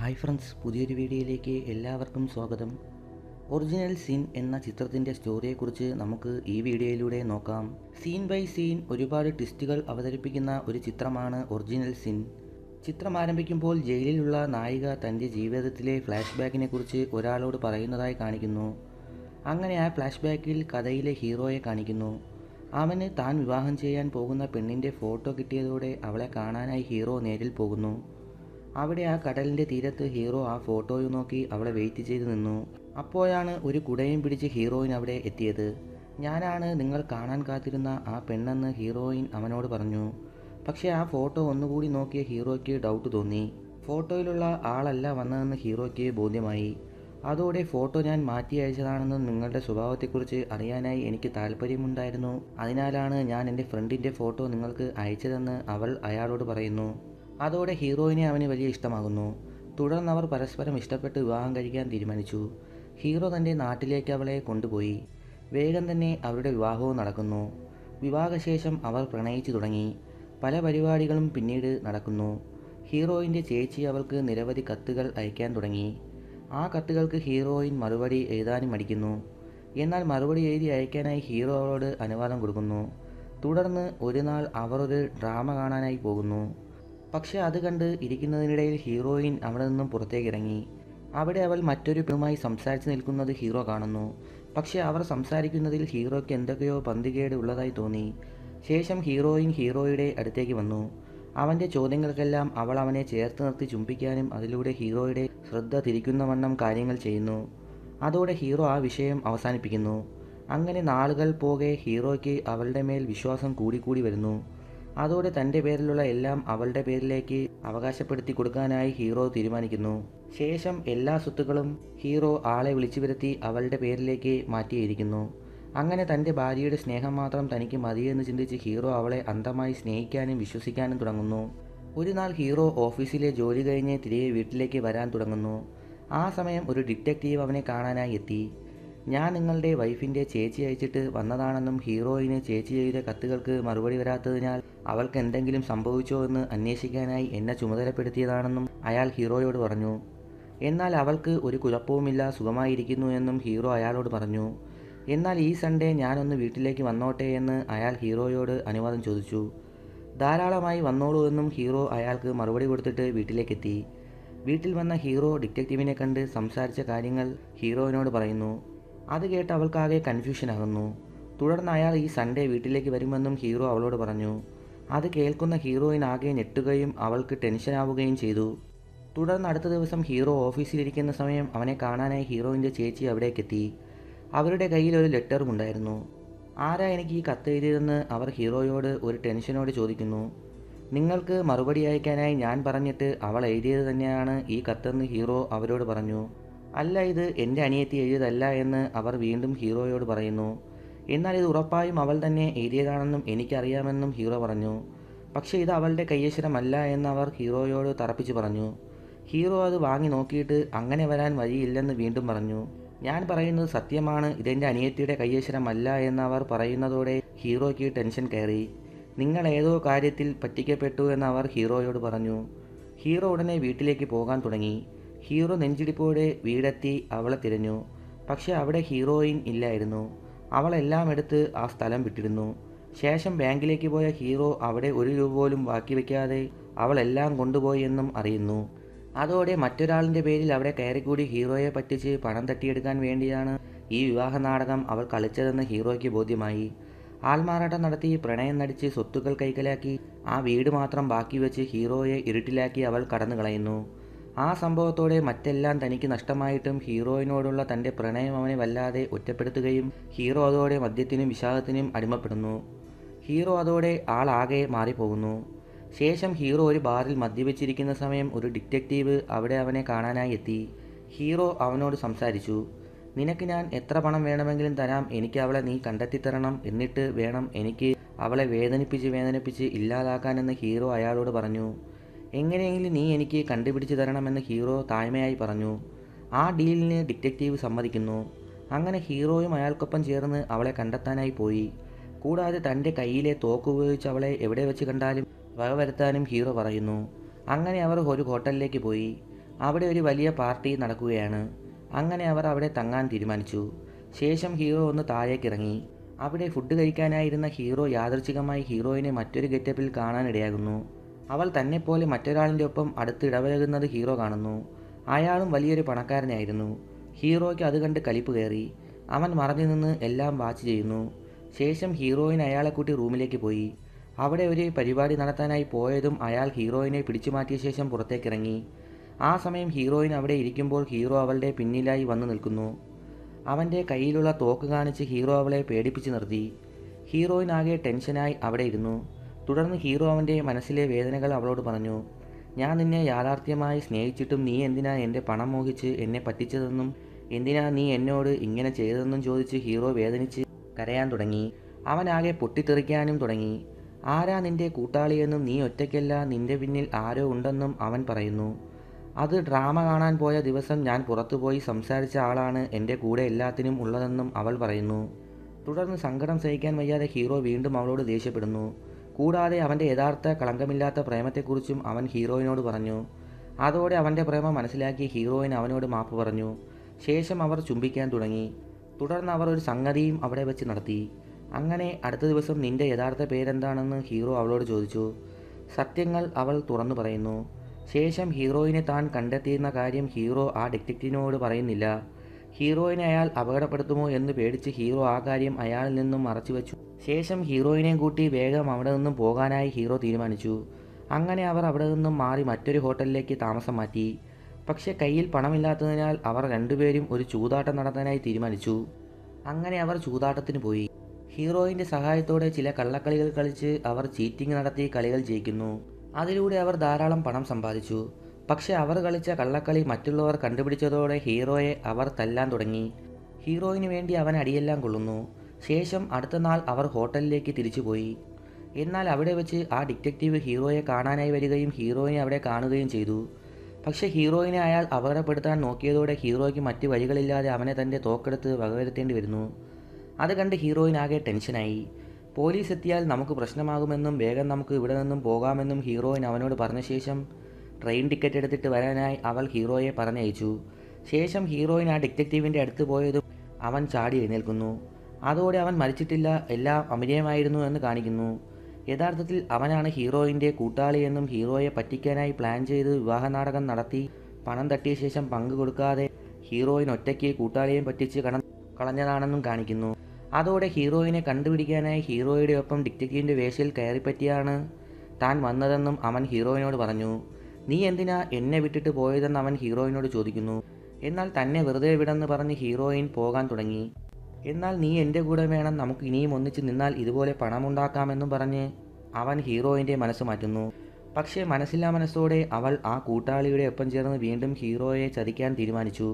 Hi friends പുതിയൊരു വീഡിയോയിലേക്ക് എല്ലാവർക്കും സ്വാഗതം. ഒറിജിനൽ സീൻ എന്ന ചിത്രത്തിന്റെ സ്റ്റോറിയെക്കുറിച്ച് നമുക്ക് ഈ വീഡിയോയിലൂടെ നോക്കാം. സീൻ ബൈ സീൻ ഒരുപാട് ട്വിസ്റ്റുകൾ അവതരിപ്പിക്കുന്ന ഒരു ചിത്രമാണ് ഒറിജിനൽ സീൻ. ചിത്രം ആരംഭിക്കുമ്പോൾ ജയിലിലുള്ള നായിക തന്റെ ജീവിതത്തിലെ ഫ്ലാഷ് ബാക്കിനെ കുറിച്ച് ഒരാളോട് പറയുന്നതായി കാണിക്കുന്നു. അങ്ങനെ ആ ഫ്ലാഷ് ബാക്കിൽ കഥയിലെ ഹീറോയെ കാണിക്കുന്നു. അവന് താൻ വിവാഹം ചെയ്യാൻ പോകുന്ന പെണ്ണിന്റെ ഫോട്ടോ കിട്ടിയതോടെ അവളെ കാണാനായി ഹീറോ നേരിൽ പോകുന്നു. അവിടെ ആ കടലിന്റെ തീരത്ത് ഹീറോ ആ ഫോട്ടോയും നോക്കി അവളെ വെയിറ്റ് ചെയ്ത് നിന്നു. അപ്പോഴാണ് ഒരു കുടയും പിടിച്ച് ഹീറോയിൻ അവിടെ എത്തിയത്. ഞാനാണ് നിങ്ങൾ കാണാൻ കാത്തിരുന്ന ആ പെണ്ണെന്ന് ഹീറോയിൻ അവനോട് പറഞ്ഞു. പക്ഷേ ആ ഫോട്ടോ ഒന്നുകൂടി നോക്കിയ ഹീറോയ്ക്ക് ഡൗട്ട് തോന്നി. ഫോട്ടോയിലുള്ള ആളല്ല വന്നതെന്ന് ഹീറോയ്ക്ക് ബോധ്യമായി. അതോടെ ഫോട്ടോ ഞാൻ മാറ്റി അയച്ചതാണെന്ന് നിങ്ങളുടെ സ്വഭാവത്തെക്കുറിച്ച് അറിയാനായി എനിക്ക് താല്പര്യമുണ്ടായിരുന്നു അതിനാലാണ് ഞാൻ എന്റെ ഫ്രണ്ടിന്റെ ഫോട്ടോ നിങ്ങൾക്ക് അയച്ചതെന്ന് അവൾ അയാളോട് പറയുന്നു. അതോടെ ഹീറോയിനെ അവന് വലിയ ഇഷ്ടമാകുന്നു. തുടർന്ന് അവർ പരസ്പരം ഇഷ്ടപ്പെട്ട് വിവാഹം കഴിക്കാൻ തീരുമാനിച്ചു. ഹീറോ തന്റെ നാട്ടിലേക്ക് അവളെ കൊണ്ടുപോയി. വേഗം തന്നെ അവരുടെ വിവാഹവും നടക്കുന്നു. വിവാഹശേഷം അവർ പ്രണയിച്ചു തുടങ്ങി. പല പരിപാടികളും പിന്നീട് നടക്കുന്നു. ഹീറോയിന്റെ ചേച്ചി അവൾക്ക് നിരവധി കത്തുകൾ അയക്കാൻ തുടങ്ങി. ആ കത്തുകൾക്ക് ഹീറോയിൻ മറുപടി എഴുതാനും മടിക്കുന്നു. എന്നാൽ മറുപടി എഴുതി അയക്കാനായി ഹീറോ അവളോട് അനുവാദം കൊടുക്കുന്നു. തുടർന്ന് ഒരു നാൾ അവർ ഒരു ഡ്രാമ കാണാനായി പോകുന്നു. പക്ഷെ അത് കണ്ട് ഇരിക്കുന്നതിനിടയിൽ ഹീറോയിൻ അവിടെ നിന്നും പുറത്തേക്ക് ഇറങ്ങി അവിടെ അവൾ മറ്റൊരു പെണ്ണുമായി സംസാരിച്ച് നിൽക്കുന്നത് ഹീറോ കാണുന്നു. പക്ഷേ അവർ സംസാരിക്കുന്നതിൽ ഹീറോയ്ക്ക് എന്തൊക്കെയോ പന്തികേട് ഉള്ളതായി തോന്നി. ശേഷം ഹീറോയിൻ ഹീറോയുടെ അടുത്തേക്ക് വന്നു. അവന്റെ ചോദ്യങ്ങൾക്കെല്ലാം അവൾ അവനെ ചേർത്ത് നിർത്തി ചുംബിക്കാനും അതിലൂടെ ഹീറോയുടെ ശ്രദ്ധ തിരിക്കുന്ന വണ്ണം കാര്യങ്ങൾ ചെയ്യുന്നു. അതോടെ ഹീറോ ആ വിഷയം അവസാനിപ്പിക്കുന്നു. അങ്ങനെ നാളുകൾ പോകെ ഹീറോയ്ക്ക് അവളുടെ മേൽ വിശ്വാസം കൂടിക്കൂടി വരുന്നു. അതോടെ തന്റെ പേരിലുള്ള എല്ലാം അവളുടെ പേരിലേക്ക് അവകാശപ്പെടുത്തി കൊടുക്കാനായി ഹീറോ തീരുമാനിക്കുന്നു. ശേഷം എല്ലാ സ്വത്തുക്കളും ഹീറോ ആളെ വിളിച്ചു വരുത്തി അവളുടെ പേരിലേക്ക് മാറ്റിയിരിക്കുന്നു. അങ്ങനെ തന്റെ ഭാര്യയുടെ സ്നേഹം മാത്രം തനിക്ക് മതിയെന്ന് ചിന്തിച്ച് ഹീറോ അവളെ അന്ധമായി സ്നേഹിക്കാനും വിശ്വസിക്കാനും തുടങ്ങുന്നു. ഒരു നാൾ ഹീറോ ഓഫീസിലെ ജോലി കഴിഞ്ഞ് തിരികെ വീട്ടിലേക്ക് വരാൻ തുടങ്ങുന്നു. ആ സമയം ഒരു ഡിറ്റക്റ്റീവ് അവനെ കാണാനായി എത്തി. ഞാൻ നിങ്ങളുടെ വൈഫിന്റെ ചേച്ചി അയച്ചിട്ട് വന്നതാണെന്നും ഹീറോയിന് ചേച്ചി ചെയ്ത കത്തുകൾക്ക് മറുപടി വരാത്തതിനാൽ അവൾക്ക് എന്തെങ്കിലും സംഭവിച്ചോ എന്ന് അന്വേഷിക്കാനായി എന്നെ ചുമതലപ്പെടുത്തിയതാണെന്നും അയാൾ ഹീറോയോട് പറഞ്ഞു. എന്നാൽ അവൾക്ക് ഒരു കുഴപ്പവുമില്ല സുഖമായിരിക്കുന്നു എന്നും ഹീറോ അയാളോട് പറഞ്ഞു. എന്നാൽ ഈ സൺഡേ ഞാനൊന്ന് വീട്ടിലേക്ക് വന്നോട്ടെ എന്ന് അയാൾ ഹീറോയോട് അനുവാദം ചോദിച്ചു. ധാരാളമായി വന്നോളൂ എന്നും ഹീറോ അയാൾക്ക് മറുപടി കൊടുത്തിട്ട് വീട്ടിലേക്കെത്തി. വീട്ടിൽ വന്ന ഹീറോ ഡിറ്റക്റ്റീവിനെ കണ്ട് സംസാരിച്ച കാര്യങ്ങൾ ഹീറോയിനോട് പറയുന്നു. അത് കേട്ട് അവൾക്കാകെ കൺഫ്യൂഷനാകുന്നു തുടർന്ന് അയാൾ ഈ സൺഡേ വീട്ടിലേക്ക് വരുമെന്നും ഹീറോ അവളോട് പറഞ്ഞു. അത് കേൾക്കുന്ന ഹീറോയിൻ ആകെ ഞെട്ടുകയും അവൾക്ക് ടെൻഷനാവുകയും ചെയ്തു. തുടർന്ന് അടുത്ത ദിവസം ഹീറോ ഓഫീസിലിരിക്കുന്ന സമയം അവനെ കാണാനായി ഹീറോയിന്റെ ചേച്ചി അവിടേക്കെത്തി. അവരുടെ കയ്യിൽ ഒരു ലെറ്ററും ഉണ്ടായിരുന്നു. ആരാ എനിക്ക് ഈ കത്ത് എഴുതിയതെന്ന് അവർ ഹീറോയോട് ഒരു ടെൻഷനോട് ചോദിക്കുന്നു. നിങ്ങൾക്ക് മറുപടി അയക്കാനായി ഞാൻ പറഞ്ഞിട്ട് അവൾ എഴുതിയത് തന്നെയാണ് ഈ കത്തെന്ന് ഹീറോ അവരോട് പറഞ്ഞു. അല്ല ഇത് എന്റെ അനിയത്തി എഴുതിയതല്ല എന്ന് അവർ വീണ്ടും ഹീറോയോട് പറയുന്നു. എന്നാൽ ഇത് ഉറപ്പായും അവൾ തന്നെ എഴുതിയതാണെന്നും എനിക്കറിയാമെന്നും ഹീറോ പറഞ്ഞു. പക്ഷേ ഇത് അവളുടെ കയ്യശ്വരമല്ല എന്ന് അവർ ഹീറോയോട് തറപ്പിച്ചു പറഞ്ഞു. ഹീറോ അത് വാങ്ങി നോക്കിയിട്ട് അങ്ങനെ വരാൻ വഴിയില്ലെന്ന് വീണ്ടും പറഞ്ഞു. ഞാൻ പറയുന്നത് സത്യമാണ് ഇതെന്റെ അനിയത്തിയുടെ കയ്യശ്വരമല്ല എന്ന് അവർ പറയുന്നതോടെ ഹീറോയ്ക്ക് ടെൻഷൻ കയറി. നിങ്ങൾ ഏതോ കാര്യത്തിൽ പറ്റിക്കപ്പെട്ടു എന്ന് അവർ ഹീറോയോട് പറഞ്ഞു. ഹീറോ ഉടനെ വീട്ടിലേക്ക് പോകാൻ തുടങ്ങി. ഹീറോ നെഞ്ചിടിപ്പോടെ വീടെത്തി അവളെ തിരഞ്ഞു. പക്ഷെ അവിടെ ഹീറോയിൻ ഇല്ലായിരുന്നു. അവളെല്ലാം എടുത്ത് ആ സ്ഥലം വിട്ടിരുന്നു. ശേഷം ബാങ്കിലേക്ക് പോയ ഹീറോ അവിടെ ഒരു രൂപ പോലും ബാക്കി വയ്ക്കാതെ അവളെല്ലാം കൊണ്ടുപോയി എന്നും അറിയുന്നു. അതോടെ മറ്റൊരാളിന്റെ പേരിൽ അവിടെ കയറിക്കൂടി ഹീറോയെ പറ്റിച്ച് പണം തട്ടിയെടുക്കാൻ വേണ്ടിയാണ് ഈ വിവാഹ നാടകം അവൾ കളിച്ചതെന്ന് ഹീറോയ്ക്ക് ബോധ്യമായി. ആൾമാറാട്ടം നടത്തി പ്രണയം നടിച്ച് സ്വത്തുക്കൾ കൈക്കലാക്കി ആ വീട് മാത്രം ബാക്കി വെച്ച് ഹീറോയെ ഇരുട്ടിലാക്കി അവൾ കടന്നു കളയുന്നു ആ സംഭവത്തോടെ മറ്റെല്ലാം തനിക്ക് നഷ്ടമായിട്ടും ഹീറോയിനോടുള്ള തന്റെ പ്രണയം അവനെ വല്ലാതെ ഒറ്റപ്പെടുത്തുകയും ഹീറോ അതോടെ മദ്യത്തിനും വിഷാദത്തിനും അടിമപ്പെടുന്നു. ഹീറോ അതോടെ ആളാകെ മാറിപ്പോകുന്നു. ശേഷം ഹീറോ ഒരു ബാറിൽ മദ്യപിച്ചിരിക്കുന്ന സമയം ഒരു ഡിറ്റക്റ്റീവ് അവിടെ അവനെ കാണാനായി എത്തി. ഹീറോ അവനോട് സംസാരിച്ചു നിനക്ക് ഞാൻ എത്ര പണം വേണമെങ്കിലും തരാം എനിക്ക് അവളെ നീ കണ്ടെത്തിത്തരണം എന്നിട്ട് വേണം എനിക്ക് അവളെ വേദനിപ്പിച്ച് വേദനിപ്പിച്ച് ഇല്ലാതാക്കാനെന്ന് ഹീറോ അയാളോട് പറഞ്ഞു. എങ്ങനെയെങ്കിലും നീ എനിക്ക് കണ്ടുപിടിച്ച് തരണമെന്ന് ഹീറോ താഴ്മയായി പറഞ്ഞു. ആ ഡീലിന് ഡിറ്റക്റ്റീവ് സമ്മതിക്കുന്നു. അങ്ങനെ ഹീറോയും അയാൾക്കൊപ്പം ചേർന്ന് അവളെ കണ്ടെത്താനായി പോയി. കൂടാതെ തന്റെ കയ്യിലെ തോക്ക് ഉപയോഗിച്ച് അവളെ എവിടെ വെച്ച് കണ്ടാലും വകവരുത്താനും ഹീറോ പറയുന്നു. അങ്ങനെ അവർ ഒരു ഹോട്ടലിലേക്ക് പോയി. അവിടെ ഒരു വലിയ പാർട്ടി നടക്കുകയാണ്. അങ്ങനെ അവർ അവിടെ തങ്ങാൻ തീരുമാനിച്ചു. ശേഷം ഹീറോ ഒന്ന് താഴേക്കിറങ്ങി അവിടെ ഫുഡ് കഴിക്കാനായിരുന്ന ഹീറോ യാദർച്ഛികമായി ഹീറോയിനെ മറ്റൊരു ഗെറ്റപ്പിൽ കാണാനിടയാകുന്നു. അവൾ തന്നെപ്പോലെ മറ്റൊരാളിന്റെ ഒപ്പം അടുത്ത് ഇടപഴകുന്നത് ഹീറോ കാണുന്നു. അയാളും വലിയൊരു പണക്കാരനായിരുന്നു. ഹീറോയ്ക്ക് അത് കണ്ട് കലിപ്പ് കയറി. അവൻ മറഞ്ഞു നിന്ന് എല്ലാം വാച്ച് ചെയ്യുന്നു. ശേഷം ഹീറോയിൻ അയാളെ കൂട്ടി റൂമിലേക്ക് പോയി. അവിടെ ഒരു പരിപാടി നടത്താനായി പോയതും അയാൾ ഹീറോയിനെ പിടിച്ചു മാറ്റിയ ശേഷം പുറത്തേക്കിറങ്ങി. ആ സമയം ഹീറോയിൻ അവിടെ ഇരിക്കുമ്പോൾ ഹീറോ അവളുടെ പിന്നിലായി വന്നു നിൽക്കുന്നു. അവന്റെ കയ്യിലുള്ള തോക്ക് കാണിച്ച് ഹീറോ അവളെ പേടിപ്പിച്ച് നിർത്തി. ഹീറോയിൻ ആകെ ടെൻഷനായി അവിടെ ഇരുന്നു. തുടർന്ന് ഹീറോ അവന്റെ മനസ്സിലെ വേദനകൾ അവളോട് പറഞ്ഞു ഞാൻ നിന്നെ യാഥാർത്ഥ്യമായി സ്നേഹിച്ചിട്ടും നീ എന്തിനാ എന്റെ പണം മോഹിച്ച് എന്നെ പറ്റിച്ചതെന്നും എന്തിനാ നീ എന്നോട് ഇങ്ങനെ ചെയ്തതെന്നും ചോദിച്ച് ഹീറോ വേദനിച്ച് കരയാൻ തുടങ്ങി. അവനാകെ പൊട്ടിത്തെറിക്കാനും തുടങ്ങി. ആരാ നിന്റെ കൂട്ടാളിയെന്നും നീ ഒറ്റയ്ക്കല്ല നിന്റെ പിന്നിൽ ആരോ ഉണ്ടെന്നും അവൻ പറയുന്നു. അത് ഡ്രാമ കാണാൻ പോയ ദിവസം ഞാൻ പുറത്തുപോയി സംസാരിച്ച ആളാണ് എന്റെ കൂടെ എല്ലാത്തിനും ഉള്ളതെന്നും അവൾ പറയുന്നു. തുടർന്ന് സങ്കടം സഹിക്കാൻ വയ്യാതെ ഹീറോ വീണ്ടും അവളോട് ദേഷ്യപ്പെടുന്നു. കൂടാതെ അവന്റെ യഥാർത്ഥ കളങ്കമില്ലാത്ത പ്രേമത്തെക്കുറിച്ചും അവൻ ഹീറോയിനോട് പറഞ്ഞു. അതോടെ അവന്റെ പ്രേമം മനസ്സിലാക്കി ഹീറോയിൻ അവനോട് മാപ്പ് പറഞ്ഞു. ശേഷം അവർ ചുംബിക്കാൻ തുടങ്ങി. തുടർന്ന് അവർ ഒരു സംഗതിയും അവിടെ വെച്ച് നടത്തി. അങ്ങനെ അടുത്ത ദിവസം നിന്റെ യഥാർത്ഥ പേരെന്താണെന്ന് ഹീറോ അവളോട് ചോദിച്ചു. സത്യങ്ങൾ അവൾ തുറന്നു പറയുന്നു. ശേഷം ഹീറോയിനെ താൻ കണ്ടെത്തിയിരുന്ന കാര്യം ഹീറോ ആ ഡിറ്റക്റ്റീവിനോട് പറയുന്നില്ല. ഹീറോയിനെ അയാൾ അപകടപ്പെടുത്തുമോ എന്ന് പേടിച്ച് ഹീറോ ആ കാര്യം അയാളിൽ നിന്നും മറച്ചുവെച്ചു ശേഷം ഹീറോയിനെയും കൂട്ടി വേഗം അവിടെ നിന്നും പോകാനായി ഹീറോ തീരുമാനിച്ചു. അങ്ങനെ അവർ അവിടെ നിന്നും മാറി മറ്റൊരു ഹോട്ടലിലേക്ക് താമസം മാറ്റി. പക്ഷേ കയ്യിൽ പണമില്ലാത്തതിനാൽ അവർ രണ്ടുപേരും ഒരു ചൂതാട്ടം നടത്താനായി തീരുമാനിച്ചു. അങ്ങനെ അവർ ചൂതാട്ടത്തിന് പോയി. ഹീറോയിന്റെ സഹായത്തോടെ ചില കള്ളക്കളികൾ കളിച്ച് അവർ ചീറ്റിംഗ് നടത്തി കളികൾ ജയിക്കുന്നു. അതിലൂടെ അവർ ധാരാളം പണം സമ്പാദിച്ചു. പക്ഷേ അവർ കളിച്ച കള്ളക്കളി മറ്റുള്ളവർ കണ്ടുപിടിച്ചതോടെ ഹീറോയെ അവർ തല്ലാൻ തുടങ്ങി. ഹീറോയിന് വേണ്ടി അവൻ അടിയെല്ലാം കൊള്ളുന്നു. ശേഷം അടുത്ത നാൾ അവർ ഹോട്ടലിലേക്ക് തിരിച്ചുപോയി എന്നാൽ അവിടെ വെച്ച് ആ ഡിറ്റക്റ്റീവ് ഹീറോയെ കാണാനായി വരികയും ഹീറോയിനെ അവിടെ കാണുകയും ചെയ്തു. പക്ഷേ ഹീറോയിനെ അയാൾ അപകടപ്പെടുത്താൻ നോക്കിയതോടെ ഹീറോയ്ക്ക് മറ്റ് വഴികളില്ലാതെ അവനെ തന്റെ തോക്കെടുത്ത് വകവരുത്തേണ്ടി വരുന്നു. അത് കണ്ട് ഹീറോയിനാകെ ടെൻഷനായി. പോലീസ് എത്തിയാൽ നമുക്ക് പ്രശ്നമാകുമെന്നും വേഗം നമുക്ക് ഇവിടെ നിന്നും പോകാമെന്നും ഹീറോയിൻ അവനോട് പറഞ്ഞ ശേഷം ട്രെയിൻ ടിക്കറ്റ് എടുത്തിട്ട് വരാനായി അവൾ ഹീറോയെ പറഞ്ഞയച്ചു. ശേഷം ഹീറോയിൻ ആ ഡിറ്റക്റ്റീവിന്റെ അടുത്ത് പോയതും അവൻ ചാടി എഴുന്നേൽക്കുന്നു. അതോടെ അവൻ മരിച്ചിട്ടില്ല എല്ലാം അഭിനയമായിരുന്നു എന്ന് കാണിക്കുന്നു. യഥാർത്ഥത്തിൽ അവനാണ് ഹീറോയിന്റെ കൂട്ടാളിയെന്നും ഹീറോയെ പറ്റിക്കാനായി പ്ലാൻ ചെയ്ത് വിവാഹ നാടകം നടത്തി പണം തട്ടിയ ശേഷം പങ്ക് കൊടുക്കാതെ ഹീറോയിൻ ഒറ്റയ്ക്ക് കൂട്ടാളിയെ പറ്റിച്ച് കട കളഞ്ഞതാണെന്നും കാണിക്കുന്നു. അതോടെ ഹീറോയിനെ കണ്ടുപിടിക്കാനായി ഹീറോയുടെ ഒപ്പം ഡിറ്റക്റ്റീവിന്റെ വേഷയിൽ കയറിപ്പറ്റിയാണ് താൻ വന്നതെന്നും അവൻ ഹീറോയിനോട് പറഞ്ഞു. നീ എന്തിനാ എന്നെ വിട്ടിട്ട് പോയതെന്ന് അവൻ ഹീറോയിനോട് ചോദിക്കുന്നു. എന്നാൽ തന്നെ വെറുതെ വിടെന്ന് പറഞ്ഞ് ഹീറോയിൻ പോകാൻ തുടങ്ങി. എന്നാൽ നീ എന്റെ കൂടെ വേണം നമുക്ക് ഇനിയും ഒന്നിച്ച് നിന്നാൽ ഇതുപോലെ പണമുണ്ടാക്കാമെന്നും പറഞ്ഞ് അവൻ ഹീറോയിന്റെ മനസ്സ് മാറ്റുന്നു. പക്ഷേ മനസ്സില്ലാ മനസ്സോടെ അവൾ ആ കൂട്ടാളിയുടെ ഒപ്പം ചേർന്ന് വീണ്ടും ഹീറോയെ ചതിക്കാൻ തീരുമാനിച്ചു.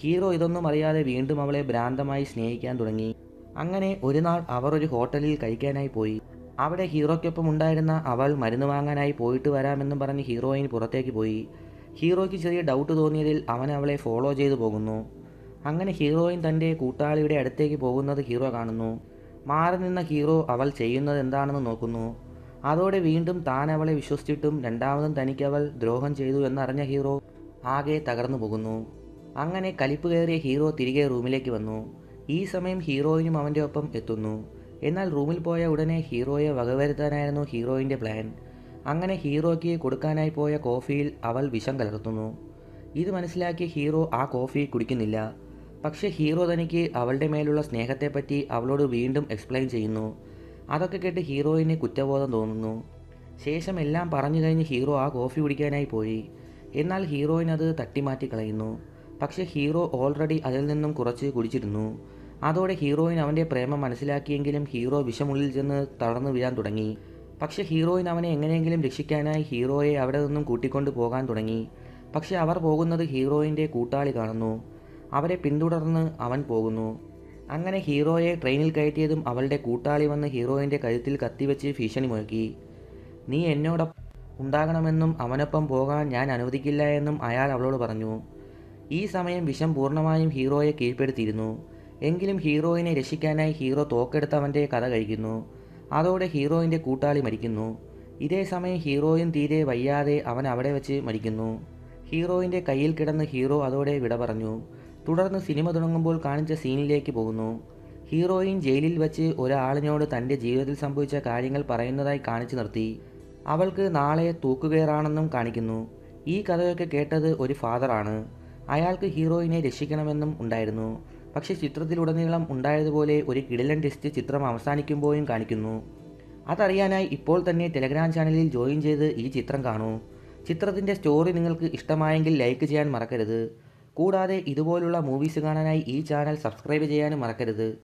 ഹീറോ ഇതൊന്നും അറിയാതെ വീണ്ടും അവളെ ഭ്രാന്തമായി സ്നേഹിക്കാൻ തുടങ്ങി. അങ്ങനെ ഒരു നാൾ അവർ ഒരു ഹോട്ടലിൽ കഴിക്കാനായി പോയി. അവിടെ ഹീറോയ്ക്കൊപ്പം ഉണ്ടായിരുന്ന അവൾ മരുന്ന് വാങ്ങാനായി പോയിട്ട് വരാമെന്നും പറഞ്ഞ് ഹീറോയിൻ പുറത്തേക്ക് പോയി. ഹീറോയ്ക്ക് ചെറിയ ഡൗട്ട് തോന്നിയതിൽ അവൻ അവളെ ഫോളോ ചെയ്തു പോകുന്നു. അങ്ങനെ ഹീറോയിൻ തന്റെ കൂട്ടാളിയുടെ അടുത്തേക്ക് പോകുന്നത് ഹീറോ കാണുന്നു. മാറി നിന്ന ഹീറോ അവൾ ചെയ്യുന്നത് എന്താണെന്ന് നോക്കുന്നു. അതോടെ വീണ്ടും താൻ അവളെ വിശ്വസിച്ചിട്ടും രണ്ടാമതും തനിക്ക് അവൾ ദ്രോഹം ചെയ്തു എന്നറിഞ്ഞ ഹീറോ ആകെ തകർന്നു പോകുന്നു. അങ്ങനെ കലിപ്പ് കയറിയ ഹീറോ തിരികെ റൂമിലേക്ക് വന്നു. ഈ സമയം ഹീറോയിനും അവന്റെ ഒപ്പം എത്തുന്നു. എന്നാൽ റൂമിൽ പോയ ഉടനെ ഹീറോയെ വകവരുത്താനായിരുന്നു ഹീറോയിന്റെ പ്ലാൻ. അങ്ങനെ ഹീറോയ്ക്ക് കൊടുക്കാനായി പോയ കോഫിയിൽ അവൾ വിഷം കലർത്തുന്നു. ഇത് മനസ്സിലാക്കിയ ഹീറോ ആ കോഫി കുടിക്കുന്നില്ല. പക്ഷേ ഹീറോ തനിക്ക് അവളുടെ മേലുള്ള സ്നേഹത്തെപ്പറ്റി അവളോട് വീണ്ടും എക്സ്പ്ലെയിൻ ചെയ്യുന്നു. അതൊക്കെ കേട്ട് ഹീറോയിന് കുറ്റബോധം തോന്നുന്നു. ശേഷം എല്ലാം പറഞ്ഞു കഴിഞ്ഞ് ഹീറോ ആ കോഫി കുടിക്കാനായി പോയി. എന്നാൽ ഹീറോയിനത് തട്ടിമാറ്റി കളയുന്നു പക്ഷേ ഹീറോ ഓൾറെഡി അതിൽ നിന്നും കുറച്ച് കുടിച്ചിരുന്നു. അതോടെ ഹീറോയിൻ അവന്റെ പ്രേമം മനസ്സിലാക്കിയെങ്കിലും ഹീറോ വിഷമുള്ളിൽ ചെന്ന് തളർന്നു വീഴാൻ തുടങ്ങി. പക്ഷേ ഹീറോയിൻ അവനെ എങ്ങനെയെങ്കിലും രക്ഷിക്കാനായി ഹീറോയെ അവിടെ നിന്നും കൂട്ടിക്കൊണ്ട് പോകാൻ തുടങ്ങി. പക്ഷേ അവർ പോകുന്നത് ഹീറോയിന്റെ കൂട്ടാളി കാണുന്നു. അവരെ പിന്തുടർന്ന് അവൻ പോകുന്നു. അങ്ങനെ ഹീറോയെ ട്രെയിനിൽ കയറ്റിയതും അവളുടെ കൂട്ടാളി വന്ന് ഹീറോയിന്റെ കഴുത്തിൽ കത്തിവെച്ച് ഭീഷണി മുഴക്കി. നീ എന്നോടൊപ്പം ഉണ്ടാകണമെന്നും അവനൊപ്പം പോകാൻ ഞാൻ അനുവദിക്കില്ല എന്നും അയാൾ അവളോട് പറഞ്ഞു. ഈ സമയം വിഷം പൂർണമായും ഹീറോയെ കീഴ്പ്പെടുത്തിയിരുന്നു. എങ്കിലും ഹീറോയിനെ രക്ഷിക്കാനായി ഹീറോ തോക്കെടുത്ത് അവന്റെ കഥ കഴിക്കുന്നു. അതോടെ ഹീറോയിന്റെ കൂട്ടാളി മരിക്കുന്നു. ഇതേ സമയം ഹീറോയും തീരെ വയ്യാതെ അവൻ അവിടെ വെച്ച് മരിക്കുന്നു. ഹീറോയിന്റെ കയ്യിൽ കിടന്ന് ഹീറോ അതോടെ വിട പറഞ്ഞു. തുടർന്ന് സിനിമ തുടങ്ങുമ്പോൾ കാണിച്ച സീനിലേക്ക് പോകുന്നു. ഹീറോയിൻ ജയിലിൽ വെച്ച് ഒരാളിനോട് തന്റെ ജീവിതത്തിൽ സംഭവിച്ച കാര്യങ്ങൾ പറയുന്നതായി കാണിച്ചു നിർത്തി. അവൾക്ക് നാളെ തൂക്കുകയറാണെന്നും കാണിക്കുന്നു. ഈ കഥയൊക്കെ കേട്ടത് ഒരു ഫാദറാണ്. അയാൾക്ക് ഹീറോയിനെ രക്ഷിക്കണമെന്നും ഉണ്ടായിരുന്നു. പക്ഷേ ചിത്രത്തിലുടനീളം ഉണ്ടായതുപോലെ ഒരു കിടിലൻ ടെസ്റ്റ് ചിത്രം അവസാനിക്കുമ്പോഴും കാണിക്കുന്നു. അതറിയാനായി ഇപ്പോൾ തന്നെ ടെലഗ്രാം ചാനലിൽ ജോയിൻ ചെയ്ത് ഈ ചിത്രം കാണൂ. ചിത്രത്തിന്റെ സ്റ്റോറി നിങ്ങൾക്ക് ഇഷ്ടമായെങ്കിൽ ലൈക്ക് ചെയ്യാൻ മറക്കരുത്. കൂടാതെ ഇതുപോലുള്ള മൂവീസ് കാണാനായി ഈ ചാനൽ സബ്സ്ക്രൈബ് ചെയ്യാനും മറക്കരുത്.